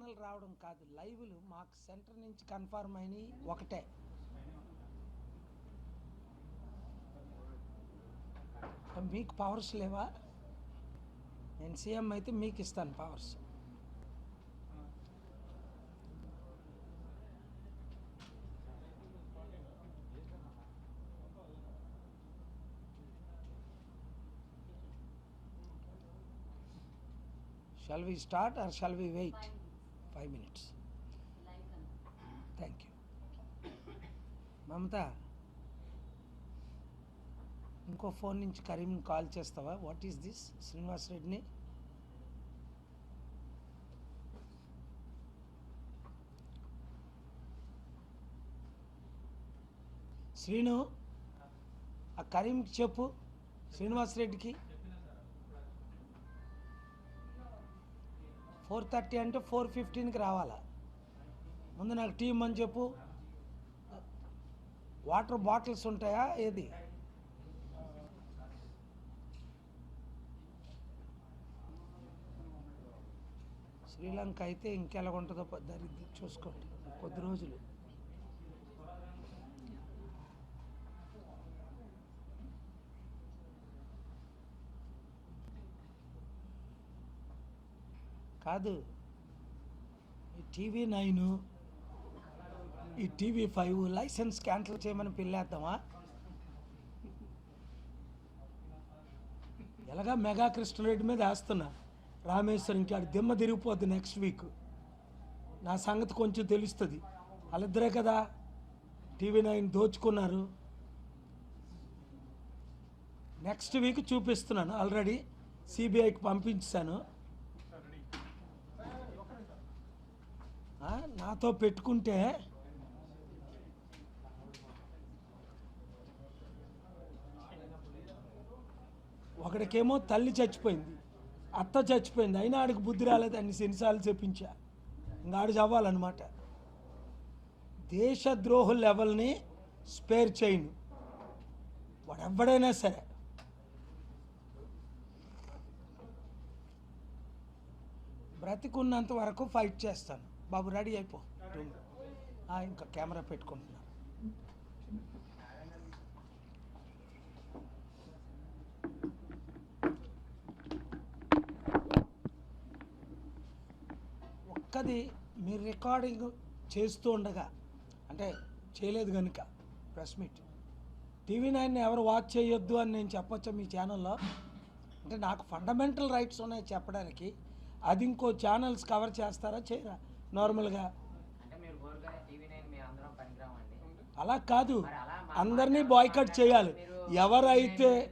Channel రావడం కాదు లైవ్లు మాకు సెంటర్ నుంచి కన్ఫర్మ్ అయినాయి ఒకటే. మీకు పవర్స్ లేవా? నేను సీఎం అయితే మీకు ఇస్తాను powers. Shall we start or shall we wait five minutes thank you Mamata ఇంకో ఫోన్ నుంచి కరీం కాల్ చేస్తావా? వాట్ ఈస్ దిస్ శ్రీనివాస్ రెడ్డిని శ్రీను ఆ కరీంకి చెప్పు. శ్రీనివాస్ రెడ్డికి ఫోర్ థర్టీ అంటే ఫోర్ ఫిఫ్టీన్కి రావాలా? ముందు నాకు టీ అని చెప్పు. వాటర్ బాటిల్స్ ఉంటాయా? ఏది? శ్రీలంక అయితే ఇంకెలా ఉంటుందో దరిద్రం చూసుకోండి. కొద్ది రోజులు. కాదు. ఈ టీవీ నైన్ ఈ టీవీ ఫైవ్ లైసెన్స్ క్యాన్సిల్ చేయమని పిల్లేద్దామా ఎలాగా మెగా కృష్ణారెడ్డి మీద వేస్తున్నా? రామేశ్వరంకి ఆడి దిమ్మ తిరిగిపోద్ది నెక్స్ట్ వీక్ నా సంగతి కొంచెం తెలుస్తుంది. వాళ్ళిద్దరే కదా టీవీ నైన్ దోచుకున్నారు. నెక్స్ట్ వీక్ చూపిస్తున్నాను. ఆల్రెడీ సిబిఐకి పంపించాను ఆ, నాతో పెట్టుకుంటే ఒకడికేమో తల్లి చచ్చిపోయింది అత్త చచ్చిపోయింది అయినా ఆడికి బుద్ధి రాలేదు అన్ని సెన్సార్లు చెప్పించా. ఇంకా ఆడు చవ్వాలన్నమాట. దేశద్రోహుల లెవెల్ని స్పేర్ చేయను. వాడు సరే. బ్రతికున్నంత వరకు ఫైట్ చేస్తాను. బాబు రెడీ అయిపో. ఇంకా కెమెరా పెట్టుకుంటున్నాను ఒక్కది మీరు రికార్డింగ్ చేస్తూ ఉండగా అంటే చేయలేదు కనుక ప్రెస్ మీట్. టీవీ నైన్ ఎవరు వాచ్ చేయొద్దు అని నేను చెప్పొచ్చా మీ ఛానల్లో? అంటే నాకు ఫండమెంటల్ రైట్స్ ఉన్నాయి చెప్పడానికి. అది ఇంకో ఛానల్స్ కవర్ చేస్తారా చేయరా? నార్మల్గా. అలా కాదు. అందరినీ బాయ్కట్ చేయాలి. ఎవరైతే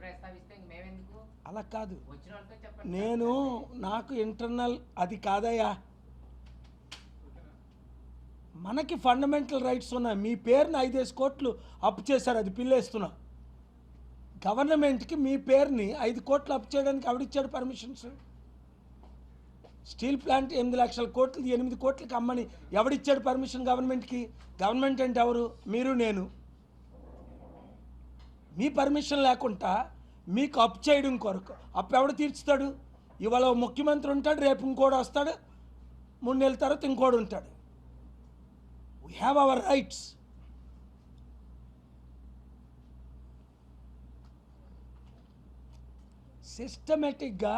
అలా కాదు. నేను నాకు ఇంటర్నల్ అది కాదయ్యా. మనకి ఫండమెంటల్ రైట్స్ ఉన్నాయి. మీ పేరుని ఐదేసి కోట్లు అప్పు చేశారు. అది పిల్లేస్తున్నా. గవర్నమెంట్కి మీ పేరుని ఐదు కోట్లు అప్పు చేయడానికి ఎవడిచ్చాడు పర్మిషన్స్? స్టీల్ ప్లాంట్ ఎనిమిది లక్షల కోట్లు ఎనిమిది కోట్లకి అమ్మని ఎవడిచ్చాడు పర్మిషన్ గవర్నమెంట్కి? గవర్నమెంట్ అంటే ఎవరు? మీరు నేను. మీ పర్మిషన్ లేకుండా మీకు అప్ చేయడం కొరకు. అప్పు ఎవడు తీర్చుతాడు? ఇవాళ ముఖ్యమంత్రి ఉంటాడు రేపు ఇంకోడు వస్తాడు మూడు నెలల తర్వాత ఇంకోడు ఉంటాడు. వీ హ్యావ్ అవర్ రైట్స్ సిస్టమేటిక్గా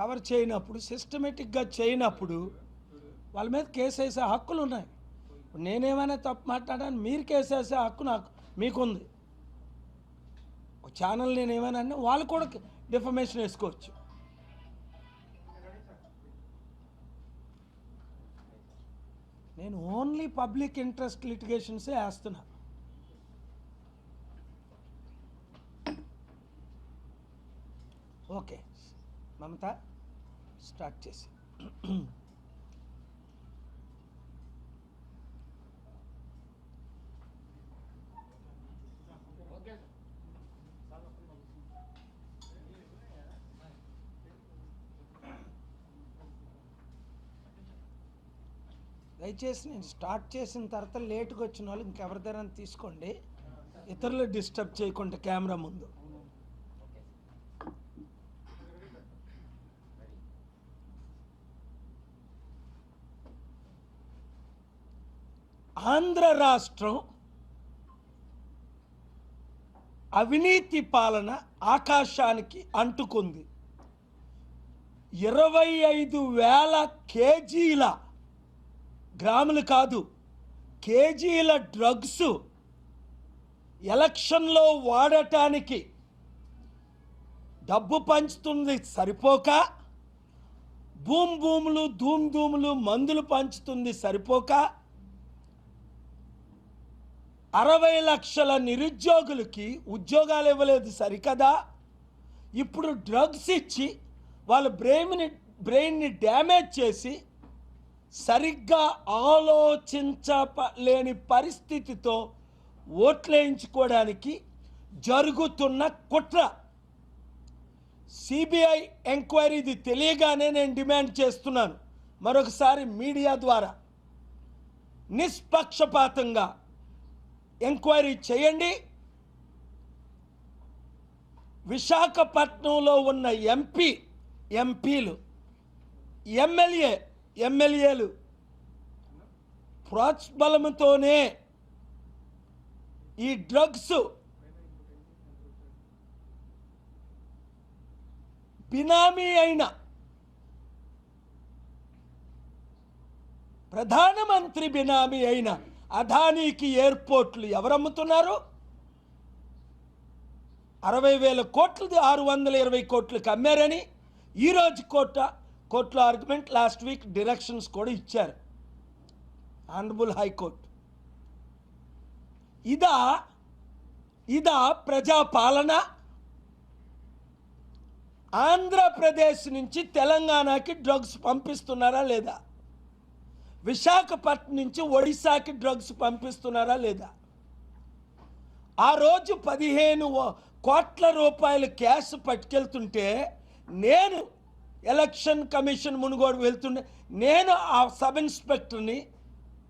కవర్ చేయనప్పుడు సిస్టమేటిక్గా చేయనప్పుడు వాళ్ళ మీద కేసు వేసే హక్కులు ఉన్నాయి. ఇప్పుడు నేనేమైనా తప్పు మాట్లాడాను మీరు కేసు వేసే హక్కు నాకు మీకుంది. ఒక ఛానల్ నేను ఏమైనా అన్నా వాళ్ళు కూడా డిఫర్మేషన్ వేసుకోవచ్చు. నేను ఓన్లీ పబ్లిక్ ఇంట్రెస్ట్ లిటిగేషన్సే వేస్తున్నా. ఓకే. మమత స్టార్ట్ చేసి. దయచేసి నేను స్టార్ట్ చేసిన తర్వాత లేట్గా వచ్చిన వాళ్ళు ఇంకెవరిదారని తీసుకోండి. ఇతరులు డిస్టర్బ్ చేయకుండా కెమెరా ముందు ఓకే ఆంధ్ర రాష్ట్రం అవినీతి పాలన ఆకాశానికి అంటుకుంది. ఇరవై ఐదు వేల కేజీల గ్రాములు కాదు కేజీల డ్రగ్స్ ఎలక్షన్లో వాడటానికి డబ్బు పంచుతుంది సరిపోక భూమ్ భూములు ధూమ్ ధూములు మందులు పంచుతుంది సరిపోక అరవై లక్షల నిరుద్యోగులకి ఉద్యోగాలు ఇవ్వలేదు సరికదా? ఇప్పుడు డ్రగ్స్ ఇచ్చి వాళ్ళ బ్రెయిన్ని బ్రెయిన్ని డ్యామేజ్ చేసి సరిగ్గా ఆలోచించలేని పరిస్థితితో ఓట్లేయించుకోవడానికి జరుగుతున్న కుట్ర. సిబిఐ ఎంక్వైరీది తెలియగానే నేను డిమాండ్ చేస్తున్నాను. మరొకసారి మీడియా ద్వారా. నిష్పక్షపాతంగా ఎంక్వైరీ చేయండి. విశాఖపట్నంలో ఉన్న ఎంపీ ఎంపీలు ఎమ్మెల్యే ఎమ్మెల్యేలు ప్రోత్బలంతోనే ఈ డ్రగ్స్ బినామీ అయిన ప్రధానమంత్రి బినామీ అయిన అదానీకి ఎయిర్పోర్ట్లు ఎవరమ్ముతున్నారు? అరవై వేల కోట్లది ఆరు వందల ఇరవై కోట్లకి అమ్మారని ఈరోజు కోట కోర్టులో ఆర్గ్యుమెంట్ లాస్ట్ వీక్ డిరెక్షన్స్ కూడా ఇచ్చారు. ఆనరబుల్ హైకోర్టు ఇదా ఇదా ప్రజాపాలన? ఆంధ్రప్రదేశ్ నుంచి తెలంగాణకి డ్రగ్స్ పంపిస్తున్నారా లేదా? విశాఖపట్నం నుంచి ఒడిశాకి డ్రగ్స్ పంపిస్తున్నారా లేదా? ఆ రోజు పదిహేను కోట్ల రూపాయల క్యాష్ పట్టుకెళ్తుంటే నేను ఎలక్షన్ కమిషన్ మునుగోడు వెళ్తుండే నేను ఆ సబ్ ఇన్స్పెక్టర్ని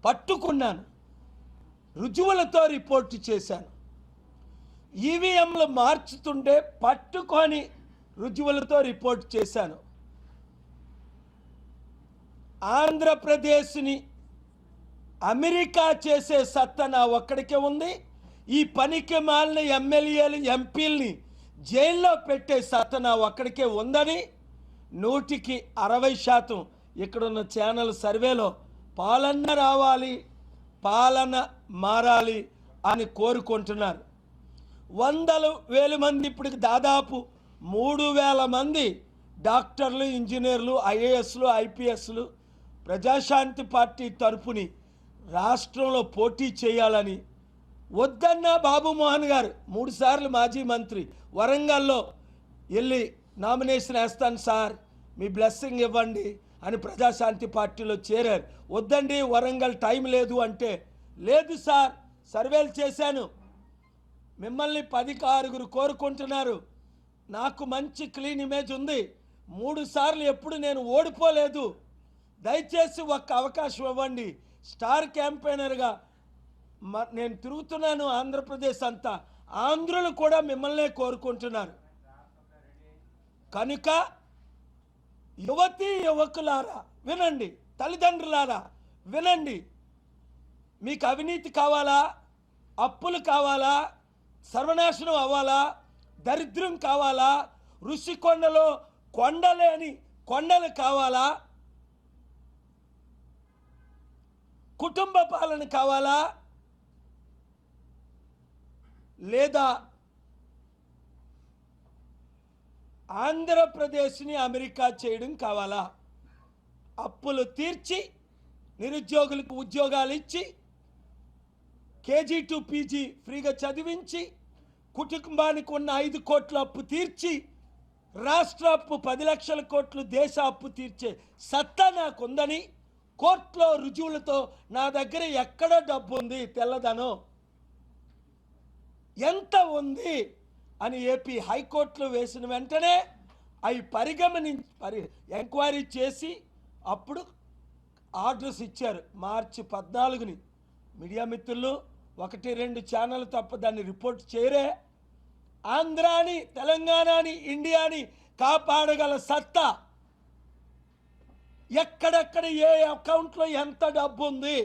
పట్టుకున్నాను. రుజువులతో రిపోర్టు చేశాను. ఈవీఎంలు మార్చుతుంటే పట్టుకొని రుజువులతో రిపోర్ట్ చేశాను. ఆంధ్రప్రదేశ్ని అమెరికా చేసే సత్తా నా ఒక్కడికే ఉంది. ఈ పనికి మాలిన ఎమ్మెల్యేలు ఎంపీల్ని జైల్లో పెట్టే సత్తా నా ఒక్కడికే ఉందని నూటికి అరవై శాతం ఇక్కడున్న ఛానల్ సర్వేలో పాలన రావాలి పాలన మారాలి అని కోరుకుంటున్నారు. వందలు వేల మంది ఇప్పటికి దాదాపు మూడు వేల మంది డాక్టర్లు ఇంజనీర్లు ఐఏఎస్లు ఐపీఎస్లు ప్రజాశాంతి పార్టీ తరపుని రాష్ట్రంలో పోటీ చేయాలని వద్దన్న బాబు మోహన్ గారు మూడుసార్లు మాజీ మంత్రి వరంగల్లో వెళ్ళి నామినేషన్ వేస్తాను సార్ మీ బ్లెస్సింగ్ ఇవ్వండి అని ప్రజాశాంతి పార్టీలో చేరారు. వద్దండి వరంగల్ టైం లేదు అంటే లేదు సార్ సర్వేలు చేశాను. మిమ్మల్ని పది ఆరుగురు కోరుకుంటున్నారు. నాకు మంచి క్లీన్ ఇమేజ్ ఉంది. మూడు సార్లు ఎప్పుడు నేను ఓడిపోలేదు. దయచేసి ఒక్క అవకాశం ఇవ్వండి. స్టార్ క్యాంపెయినర్గా మ నేను తిరుగుతున్నాను ఆంధ్రప్రదేశ్ అంతా. ఆంధ్రులు కూడా మిమ్మల్నే కోరుకుంటున్నారు. కనుక యువతి యువకులారా వినండి. తల్లిదండ్రులారా వినండి. మీకు అవినీతి కావాలా? అప్పులు కావాలా? సర్వనాశనం అవ్వాలా? దరిద్రం కావాలా? ఋషికొండలో కొండలేని కొండలు కావాలా? కుటుంబ పాలన కావాలా? లేదా ఆంధ్రప్రదేశ్ని అమెరికా చేయడం కావాలా? అప్పులు తీర్చి నిరుద్యోగులకు ఉద్యోగాలు ఇచ్చి కేజీ టు పీజీ ఫ్రీగా చదివించి కుటుంబానికి ఉన్న ఐదు కోట్ల అప్పు తీర్చి రాష్ట్ర అప్పు పది లక్షల కోట్లు దేశ అప్పు తీర్చే సత్తా నాకుందని కోర్టులో రుజువులతో నా దగ్గర ఎక్కడ డబ్బు ఉంది తెల్లదనం. ఎంత ఉంది అని ఏపీ హైకోర్టులో వేసిన వెంటనే అవి పరిగమని పరి ఎంక్వైరీ చేసి అప్పుడు ఆర్డర్స్ ఇచ్చారు. మార్చి పద్నాలుగుని. మీడియా మిత్రులు ఒకటి రెండు ఛానల్ తప్ప దాన్ని రిపోర్ట్ చేయరే. ఆంధ్రాని తెలంగాణని ఇండియాని కాపాడగల సత్తా ఎక్కడెక్కడ ఏ అకౌంట్లో ఎంత డబ్బు ఉంది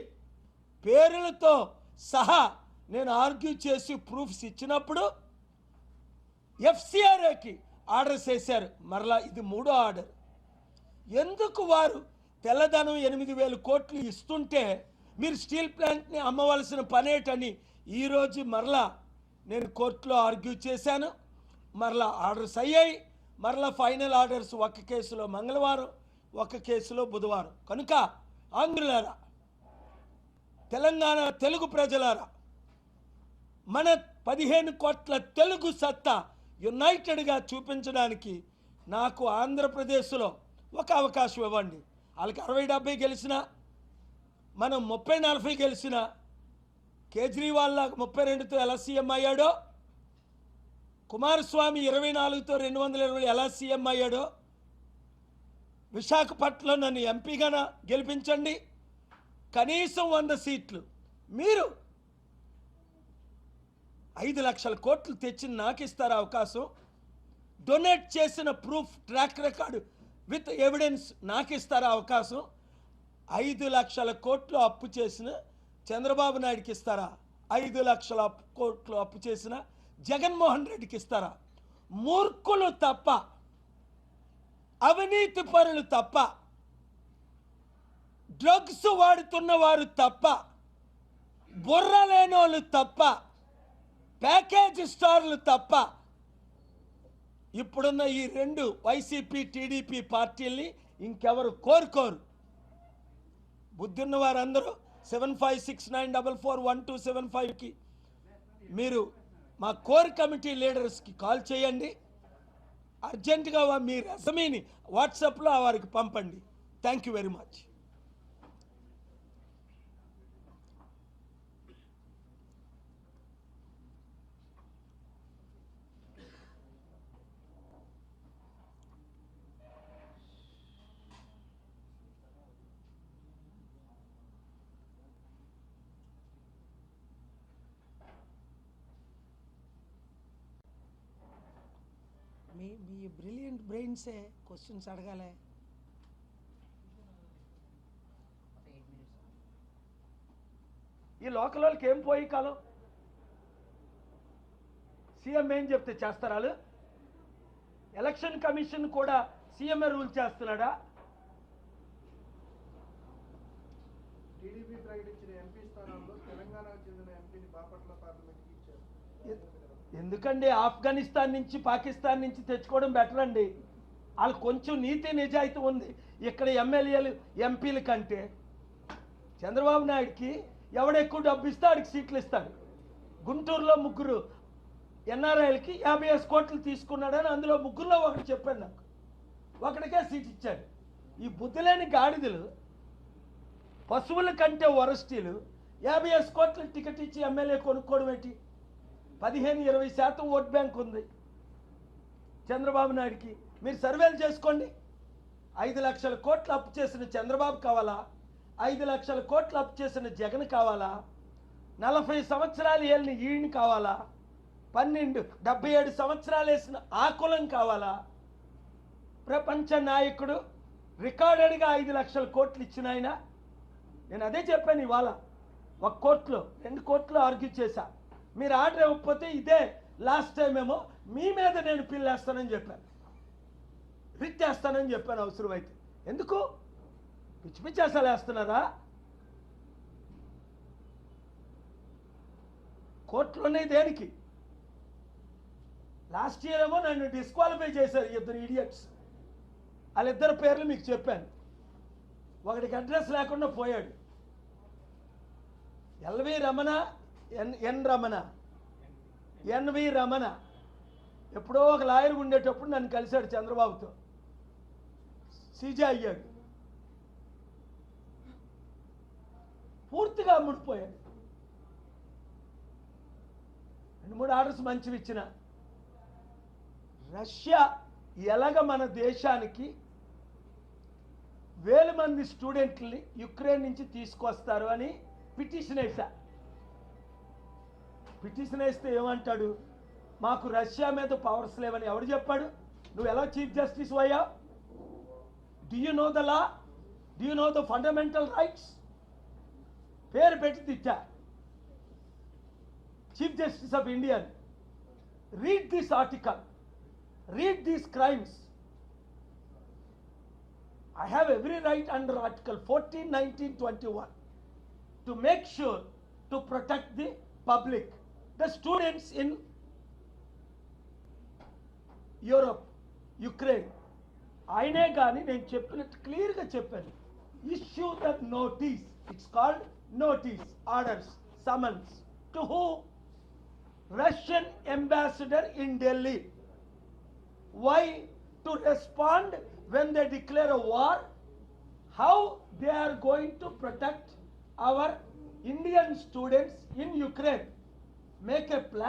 పేర్లతో సహా నేను ఆర్గ్యూ చేసి ప్రూఫ్స్ ఇచ్చినప్పుడు ఎఫ్సిఆర్ఏకి ఆర్డర్ చేశారు. మరలా ఇది మూడో ఆర్డర్. ఎందుకు వారు తెల్లదనం ఎనిమిది వేల కోట్లు ఇస్తుంటే మీరు స్టీల్ ప్లాంట్ని అమ్మవలసిన పనేటని ఈరోజు మరలా నేను కోర్టులో ఆర్గ్యూ చేశాను. మరలా ఆర్డర్స్ అయ్యాయి. మరలా ఫైనల్ ఆర్డర్స్ ఒక కేసులో మంగళవారం. ఒక కేసులో బుధవారం. కనుక ఆంధ్రులారా తెలంగాణ తెలుగు ప్రజలారా మన పదిహేను కోట్ల తెలుగు సత్తా యునైటెడ్గా చూపించడానికి నాకు ఆంధ్రప్రదేశ్లో ఒక అవకాశం ఇవ్వండి. వాళ్ళకి అరవై డెబ్బై గెలిచిన మనం ముప్పై నలభై గెలిచిన కేజ్రీవాల్ ముప్పై రెండుతో ఎలా సీఎం అయ్యాడో కుమారస్వామి ఇరవై నాలుగుతో రెండు వందల ఇరవై ఎలా సీఎం అయ్యాడో విశాఖపట్నం నన్ను ఎంపీగా గెలిపించండి. కనీసం వంద సీట్లు. మీరు ఐదు లక్షల కోట్లు తెచ్చి నాకు ఇస్తారు అవకాశం? డొనేట్ చేసిన proof track record with evidence నాకు ఇస్తారా అవకాశం? ఐదు లక్షల కోట్లు అప్పు చేసిన చంద్రబాబు నాయుడుకి ఇస్తారా? ఐదు లక్షల కోట్లు అప్పు చేసిన జగన్మోహన్ రెడ్డికి ఇస్తారా? మూర్ఖులు తప్ప అవినీతి పరులు తప్ప డ్రగ్స్ వాడుతున్న వారు తప్ప బుర్ర లేనోళ్ళు తప్ప ప్యాకేజ్ స్టార్లు తప్ప ఇప్పుడున్న ఈ రెండు వైసీపీ టీడీపీ పార్టీల్ని ఇంకెవరు కోరుకోరు. బుద్ధిన్న వారందరూ seven five six nine double four one two seven ఫైవ్కి మీరు మా కోర్ కమిటీ లీడర్స్కి కాల్ చేయండి. అర్జెంటుగా మీ రెసమీని వాట్సాప్లో వారికి పంపండి. థ్యాంక్ యూ వెరీ మచ్ మీ మీ బ్రిలియంట్ బ్రెయిన్సే క్వశ్చన్స్ అడగాలే. ఈ లోకల్ వాళ్ళకి ఏం పోయి కాలం? సీఎం ఏం చెప్తే చేస్తారు వాళ్ళు? ఎలక్షన్ కమిషన్ కూడా సీఎంఏ రూల్ చేస్తున్నాడా? టీడీపీ ప్రకటించిన ఎందుకండి ఆఫ్ఘనిస్తాన్ నుంచి పాకిస్తాన్ నుంచి తెచ్చుకోవడం బెటర్ అండి? వాళ్ళు కొంచెం నీతి నిజాయితీ ఉంది. ఇక్కడ ఎమ్మెల్యేలు ఎంపీల కంటే చంద్రబాబు నాయుడుకి ఎవడెక్కువ డబ్బు ఇస్తే ఆడికి సీట్లు ఇస్తాడు. గుంటూరులో ముగ్గురు ఎన్ఆర్ఐలకి యాభై ఐదు కోట్లు తీసుకున్నాడని అందులో ముగ్గురులో ఒకటి చెప్పాడు నాకు. ఒకటికే సీట్ ఇచ్చాడు. ఈ బుద్ధులేని గాడిదలు పశువుల కంటే వరస్టీలు యాభై ఐదు కోట్ల టికెట్ ఇచ్చి ఎమ్మెల్యే కొనుక్కోవడం ఏంటి? పదిహేను ఇరవై శాతం ఓట్ బ్యాంక్ ఉంది. చంద్రబాబు నాయుడికి మీరు సర్వేలు చేసుకోండి. ఐదు లక్షల కోట్లు అప్పు చేసిన చంద్రబాబు కావాలా? ఐదు లక్షల కోట్లు అప్పు చేసిన జగన్ కావాలా? నలభై సంవత్సరాలు ఏళ్ళని ఈయన కావాలా? పన్నెండు డెబ్బై ఏడు సంవత్సరాలు వేసిన ఆ కులం కావాలా? ప్రపంచ నాయకుడు రికార్డెడ్గా ఐదు లక్షల కోట్లు ఇచ్చిన ఆయన. నేను అదే చెప్పాను ఇవాళ. ఒక కోర్టులో రెండు కోట్లు ఆర్గ్యూ చేశా. మీరు ఆర్డర్ ఇవ్వకపోతే ఇదే లాస్ట్ టైం ఏమో మీ మీద నేను పిల్లేస్తానని చెప్పాను. రిచ్ చేస్తానని చెప్పాను అవసరమైతే. ఎందుకు? పిచ్చి పిచ్చి అసలు వేస్తున్నారా? కోర్టులోనే దేనికి? లాస్ట్ ఇయర్ ఏమో నన్ను డిస్క్వాలిఫై చేశారు ఇద్దరు ఇడియట్స్ వాళ్ళిద్దరు పేర్లు మీకు చెప్పాను. ఒకడికి అడ్రస్ లేకుండా పోయాడు. LV Ramana N N Ramana. NV Ramana. ఎప్పుడో ఒక లాయర్ ఉండేటప్పుడు నన్ను కలిశాడు చంద్రబాబుతో. సీజే అయ్యాడు. పూర్తిగా ముడిపోయాడు రెండు మూడు ఆర్డర్స్ మంచివి ఇచ్చిన. రష్యా ఎలాగ మన దేశానికి వేల మంది స్టూడెంట్లని యుక్రెయిన్ నుంచి తీసుకొస్తారు అని పిటిషన్ వేశా. పిటిషన్ వేస్తే ఏమంటాడు? మాకు రష్యా మీద పవర్స్ లేవని ఎవడు చెప్పాడు? నువ్వు ఎలా చీఫ్ జస్టిస్ అయ్యా do you know the law do you know the fundamental rights పేరు పెట్టి తిట్టా. Chief justice of Indian read this article read these crimes I have every right under Article 14, 19, 21 to make sure to protect the public. The students in Europe Ukraine ఆయనే కానీ నేను చెప్పినట్టు క్లియర్గా చెప్పాను issue the notice it's called notice orders summons to who Russian ambassador in Delhi why to respond when they declare a war how they are going to protect our indian students in ukraine Make a plan